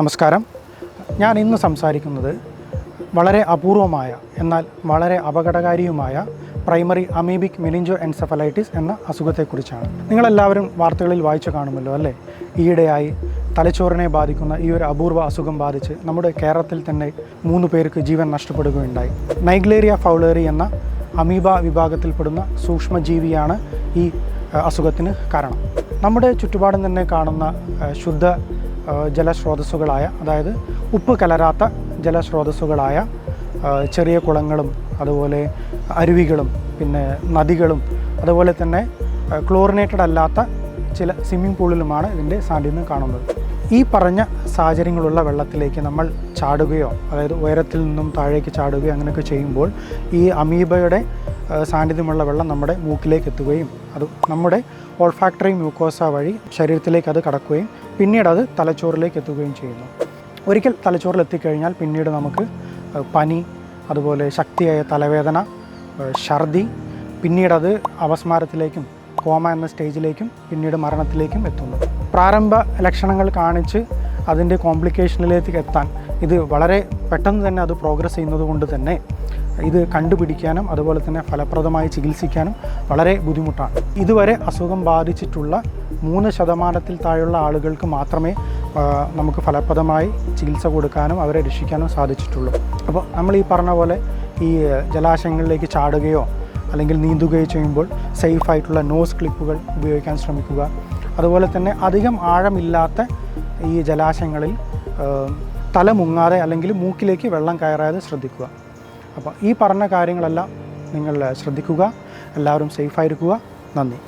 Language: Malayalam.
നമസ്കാരം. ഞാൻ ഇന്ന് സംസാരിക്കുന്നത് വളരെ അപൂർവമായ എന്നാൽ വളരെ അപകടകാരിയുമായ പ്രൈമറി അമീബിക് മെനിഞ്ചോ എൻസെഫലൈറ്റിസ് എന്ന അസുഖത്തെക്കുറിച്ചാണ്. നിങ്ങളെല്ലാവരും വാർത്തകളിൽ വായിച്ചു കാണുമല്ലോ അല്ലേ? ഈയിടെയായി തലച്ചോറിനെ ബാധിക്കുന്ന ഈ ഒരു അപൂർവ അസുഖം ബാധിച്ച് നമ്മുടെ കേരളത്തിൽ തന്നെ മൂന്ന് പേർക്ക് ജീവൻ നഷ്ടപ്പെടുകയുണ്ടായി. നൈഗ്ലേറിയ ഫൗളേറി എന്ന അമീബ വിഭാഗത്തിൽപ്പെടുന്ന സൂക്ഷ്മജീവിയാണ് ഈ അസുഖത്തിന് കാരണം. നമ്മുടെ ചുറ്റുപാടും തന്നെ കാണുന്ന ശുദ്ധ ജലസ്രോതസ്സുകളായ അതായത് ഉപ്പ് കലരാത്ത ജലസ്രോതസ്സുകളായ ചെറിയ കുളങ്ങളും അതുപോലെ അരുവികളും പിന്നെ നദികളും അതുപോലെ തന്നെ ക്ലോറിനേറ്റഡ് അല്ലാത്ത ചില സ്വിമ്മിംഗ് പൂളിലുമാണ് ഇതിന്റെ സാന്നിധ്യം കാണുന്നത്. ഈ പറഞ്ഞ സാഹചര്യങ്ങളുള്ള വെള്ളത്തിലേക്ക് നമ്മൾ ചാടുകയോ അതായത് ഉയരത്തിൽ നിന്നും താഴേക്ക് ചാടുകയോ അങ്ങനെയൊക്കെ ചെയ്യുമ്പോൾ ഈ അമീബയുടെ സാന്നിധ്യമുള്ള വെള്ളം നമ്മുടെ മൂക്കിലേക്ക് എത്തുകയും അത് നമ്മുടെ ഓൾഫാക്ടറി മ്യൂക്കോസ വഴി ശരീരത്തിലേക്ക് അത് കടക്കുകയും പിന്നീട് അത് തലച്ചോറിലേക്ക് എത്തുകയും ചെയ്യുന്നു. ഒരിക്കൽ തലച്ചോറിൽ എത്തിക്കഴിഞ്ഞാൽ പിന്നീട് നമുക്ക് പനി അതുപോലെ ശക്തിയായ തലവേദന ഛർദി പിന്നീടത് അവസ്മാരത്തിലേക്കും കോമ എന്ന സ്റ്റേജിലേക്കും പിന്നീട് മരണത്തിലേക്കും എത്തുന്നു. പ്രാരംഭ ലക്ഷണങ്ങൾ കാണിച്ച് അതിന്റെ കോംപ്ലിക്കേഷനിലേക്ക് എത്താൻ ഇത് വളരെ പെട്ടെന്ന് തന്നെ അത് പ്രോഗ്രസ് ചെയ്യുന്നത് കൊണ്ട് തന്നെ ഇത് കണ്ടുപിടിക്കാനും അതുപോലെ തന്നെ ഫലപ്രദമായി ചികിത്സിക്കാനും വളരെ ബുദ്ധിമുട്ടാണ്. ഇതുവരെ അസുഖം ബാധിച്ചിട്ടുള്ള മൂന്ന് ശതമാനത്തിൽ താഴെയുള്ള ആളുകൾക്ക് മാത്രമേ നമുക്ക് ഫലപ്രദമായി ചികിത്സ കൊടുക്കാനും അവരെ രക്ഷിക്കാനും സാധിച്ചിട്ടുള്ളൂ. അപ്പോൾ നമ്മൾ ഈ പറഞ്ഞ പോലെ ഈ ജലാശയങ്ങളിലേക്ക് ചാടുകയോ അല്ലെങ്കിൽ നീന്തുകയോ ചെയ്യുമ്പോൾ സേഫ് ആയിട്ടുള്ള നോസ് ക്ലിപ്പുകൾ ഉപയോഗിക്കാൻ ശ്രമിക്കുക. അതുപോലെ തന്നെ അധികം ആഴമില്ലാത്ത ഈ ജലാശയങ്ങളിൽ തല മുങ്ങാതെ അല്ലെങ്കിൽ മൂക്കിലേക്ക് വെള്ളം കയറാതെ ശ്രദ്ധിക്കുക. അപ്പോൾ ഈ പറഞ്ഞ കാര്യങ്ങളെല്ലാം നിങ്ങൾ ശ്രദ്ധിക്കുക. എല്ലാവരും സേഫായിരിക്കുക നന്ദി.